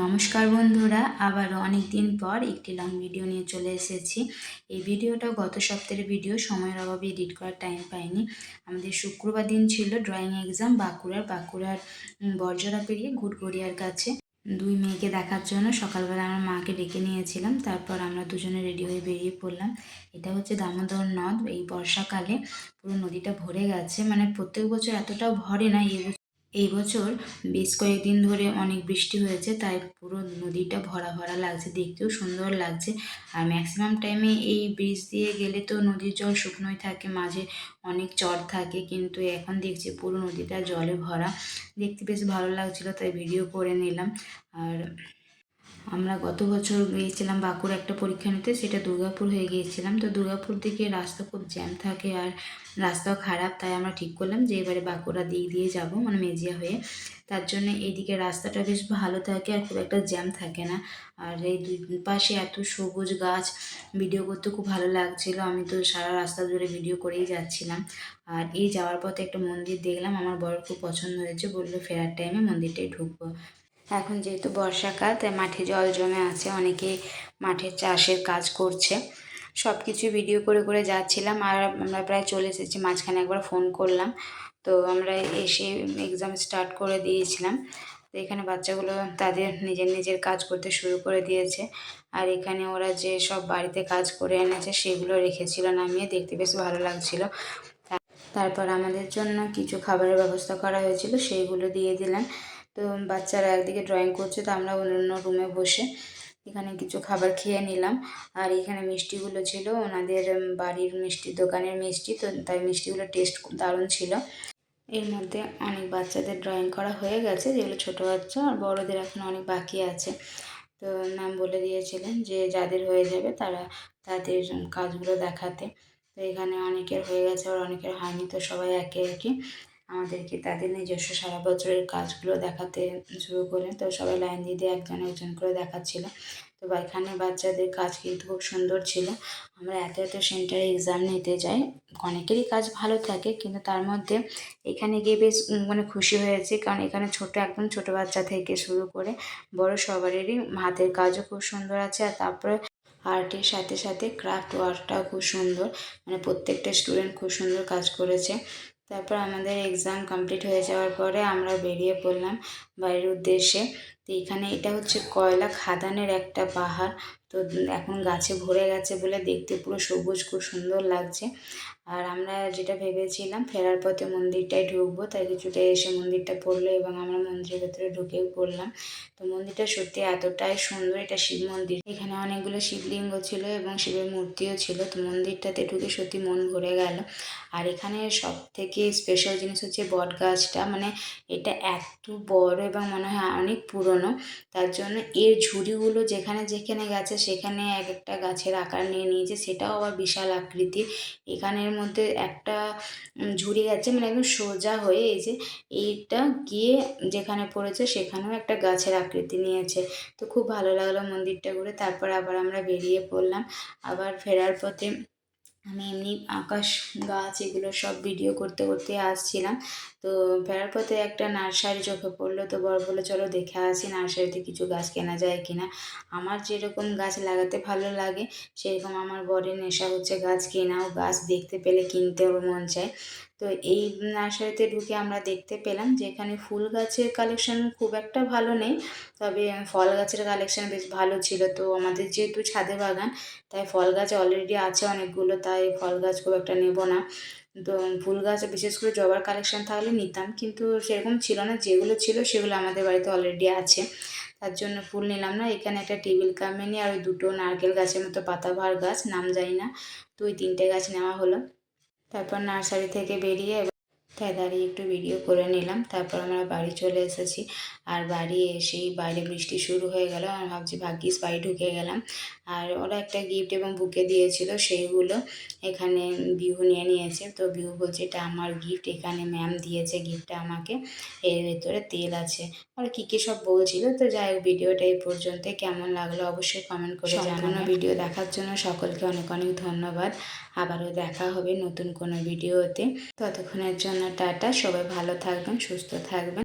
নমস্কার বন্ধুরা, আবারও অনেক দিন পর একটি লং ভিডিও নিয়ে চলে এসেছি। এই ভিডিওটা গত সপ্তাহের ভিডিও সময়ের অভাবে এডিট করার টাইম পাইনি। আমাদের শুক্রবার দিন ছিল ড্রয়িং এক্সাম বাঁকুড়ার বাঁকুড়ার বর্জরা পেরিয়ে ঘুটগড়িয়ার কাছে। দুই মেয়েকে দেখার জন্য সকালবেলা আমার মাকে ডেকে নিয়েছিলাম, তারপর আমরা দুজনে রেডি হয়ে বেরিয়ে পড়লাম। এটা হচ্ছে দামোদর নদ, এই বর্ষাকালে পুরো নদীটা ভরে গেছে। মানে প্রত্যেক বছর এতটাও ভরে না, এই এই বছর বেশ কয়েকদিন ধরে অনেক বৃষ্টি হয়েছে, তাই পুরো নদীটা ভরা ভরা লাগছে, দেখতেও সুন্দর লাগছে। আর ম্যাক্সিমাম টাইমে এই ব্রিজ দিয়ে গেলে তো নদীর জল শুকনোই থাকে, মাঝে অনেক চর থাকে, কিন্তু এখন দেখছি পুরো নদীটা জলে ভরা। দেখতে বেশ ভালো লাগছিল, তাই ভিডিও করে নিলাম। আর আমরা গত বছর গিয়েছিলাম বাঁকুড়া একটা পরীক্ষা নিতে, সেটা দুর্গাপুর হয়ে গিয়েছিলাম। তো দুর্গাপুর দিকে রাস্তা খুব জ্যাম থাকে আর রাস্তাও খারাপ, তাই আমরা ঠিক করলাম যে এবারে বাঁকুড়া দিক দিয়ে যাব মানে মেজিয়া হয়ে। তার জন্য এইদিকে রাস্তাটা বেশ ভালো থাকে আর খুব একটা জ্যাম থাকে না। আর এই দুই পাশে এত সবুজ গাছ ভিডিও করতে খুব ভালো লাগছিল। আমি তো সারা রাস্তা জুড়ে ভিডিও করেই যাচ্ছিলাম। আর এই যাওয়ার পথে একটা মন্দির দেখলাম, আমার বড় খুব পছন্দ হয়েছে, বলল ফেরার টাইমে মন্দিরটাই ঢুকবো। এখন যেহেতু বর্ষাকাল, তাই মাঠে জল জমে আছে, অনেকে মাঠে চাষের কাজ করছে। সব কিছু ভিডিও করে করে যাচ্ছিলাম আর আমরা প্রায় চলে এসেছি, মাঝখানে একবার ফোন করলাম। তো আমরা এসে এক্সাম স্টার্ট করে দিয়েছিলাম। তো এখানে বাচ্চাগুলো তাদের নিজের নিজের কাজ করতে শুরু করে দিয়েছে। আর এখানে ওরা যে সব বাড়িতে কাজ করে এনেছে, সেগুলো রেখেছিল, নামিয়ে দেখতে বেশ ভালো লাগছিল। তারপর আমাদের জন্য কিছু খাবারের ব্যবস্থা করা হয়েছিল, সেইগুলো দিয়ে দিলেন তো বাচ্চারা একদিকে ড্রয়িং করছে, তো আমরা অন্য রুমে বসে এখানে কিছু খাবার খেয়ে নিলাম। আর এখানে মিষ্টিগুলো ছিল, ওনাদের বাড়ির মিষ্টির দোকানের মিষ্টি, তো তাই মিষ্টিগুলো টেস্ট দারুণ ছিল। এর মধ্যে অনেক বাচ্চাদের ড্রয়িং করা হয়ে গেছে, যেগুলো ছোটো বাচ্চা আর বড়দের এখন অনেক বাকি আছে। তো ম্যাম বলে দিয়েছিলেন যে যাদের হয়ে যাবে তারা তাদের কাজগুলো দেখাতে। তো এখানে অনেকের হয়ে গেছে আর অনেকের হয়নি, তো সবাই একে একে আমাদেরকে তাদের নিজস্ব সারা বছরের কাজগুলো দেখাতে শুরু করে তো সবাই লাইন দিয়ে একজন একজন করে দেখাচ্ছিল। তো এখানে বাচ্চাদের কাজ কিন্তু খুব সুন্দর ছিল। আমরা এত এত সেন্টারে এক্সাম নিতে যাই, অনেকেরই কাজ ভালো থাকে, কিন্তু তার মধ্যে এখানে গিয়ে বেশ মানে খুশি হয়েছে, কারণ এখানে ছোট একদম ছোট বাচ্চা থেকে শুরু করে বড় সবারই হাতের কাজও খুব সুন্দর আছে, আর তারপরে আর্টের সাথে সাথে ক্রাফট ওয়ার্কটাও খুব সুন্দর। মানে প্রত্যেকটা স্টুডেন্ট খুব সুন্দর কাজ করেছে। তারপর আমাদের এক্সাম কমপ্লিট হয়ে যাওয়ার পরে আমরা বেরিয়ে পড়লাম বাড়ির উদ্দেশ্যে। তো এখানে এটা হচ্ছে কয়লা খাদানের একটা পাহাড়। তো এখন গাছে ভরে গেছে বলে দেখতে পুরো সবুজ, খুব সুন্দর লাগছে। আর আমরা যেটা ভেবেছিলাম ফেরার পথে মন্দিরটায় ঢুকবো, তাই কিছুটা এসে মন্দিরটা পড়ল এবং আমরা মন্দিরের ভেতরে ঢুকেও পড়লাম। তো মন্দিরটা সত্যি এতটাই সুন্দর, এটা শিব মন্দির। এখানে অনেকগুলো শিবলিঙ্গ ছিল এবং শিবের মূর্তিও ছিল। তো মন্দিরটাতে ঢুকে সত্যি মন ভরে গেল। আর এখানে সব থেকে স্পেশাল জিনিস হচ্ছে বট গাছটা মানে এটা এত বড় এবং মনে হয় অনেক পুরনো। তার জন্য এর ঝুড়িগুলো যেখানে যেখানে গেছে সেখানে এক একটা গাছের আকার নিয়ে নিয়েছে। সেটাও আবার বিশাল আকৃতির। এখানের মধ্যে একটা ঝুড়ি গেছে মানে একদম সোজা হয়ে এই যে এইটা গিয়ে যেখানে পড়েছে সেখানেও একটা গাছের আকৃতি নিয়েছে। তো খুব ভালো লাগল মন্দিরটা ঘুরে। তারপর আবার আমরা বেরিয়ে পড়লাম। আবার ফেরার পথে আমি এমনি আকাশ গাছ এগুলো সব ভিডিও করতে করতে আসছিলাম। তো ফেরার পথে একটা নার্সারি চোখে পড়ল। তো বর বলে চলো দেখে আসি নার্সারিতে কিছু গাছ কেনা যায় কিনা। আমার যেরকম গাছ লাগাতে ভালো লাগে, সেরকম আমার বরের নেশা হচ্ছে গাছ কেনাও গাছ দেখতে পেলে কিনতেও মন চায়। তো এই নার্সারিতে ঢুকে আমরা দেখতে পেলাম যে এখানে ফুল গাছের কালেকশন খুব একটা ভালো নেই। তবে ফল গাছের কালেকশন বেশ ভালো ছিল। তো আমাদের যেহেতু ছাদে বাগান, তাই ফল গাছ অলরেডি আছে অনেকগুলো, তাই ফল গাছ খুব একটা নেব না। তো ফুল গাছ বিশেষ করে জবার কালেকশন থাকলে নিতাম, কিন্তু সেরকম ছিল না। যেগুলো ছিল সেগুলো আমাদের বাড়িতে অলরেডি আছে। তার জন্য ফুল নিলাম না। এখানে একটা টেবিল কামিনি আর ওই দুটো নারকেল গাছের মতো পাতাবাহার গাছ, নাম জানি না। তো ওই তিনটে গাছ নেওয়া হলো। তারপর নার্সারি থেকে বেরিয়ে তাই দাঁড়িয়ে একটু ভিডিও করে নিলাম তারপর আমরা বাড়ি চলে এসেছি। আর বাড়ি এসেই বাইরে বৃষ্টি শুরু হয়ে গেল আমি ভাবছি ভাগ্যিস বাড়ি ঢুকে গেলাম। আর ওরা একটা গিফট এবং বুকে দিয়েছিল সেইগুলো এখানে বিহু নিয়ে নিয়েছে। তো বিহু বলছে এটা আমার গিফট এখানে ম্যাম দিয়েছে গিফটটা আমাকে। এর ভেতরে তেল আছে। আর কী কী সব বলছিল তো যাই হোক ভিডিওটা এই পর্যন্ত। কেমন লাগল অবশ্যই কমেন্ট করে জানানো। ভিডিও দেখার জন্য সকলকে অনেক অনেক ধন্যবাদ। আবারও দেখা হবে নতুন কোনো ভিডিওতে। ততক্ষণের জন্য টাটা সবাই ভালো থাকবেন সুস্থ থাকবেন।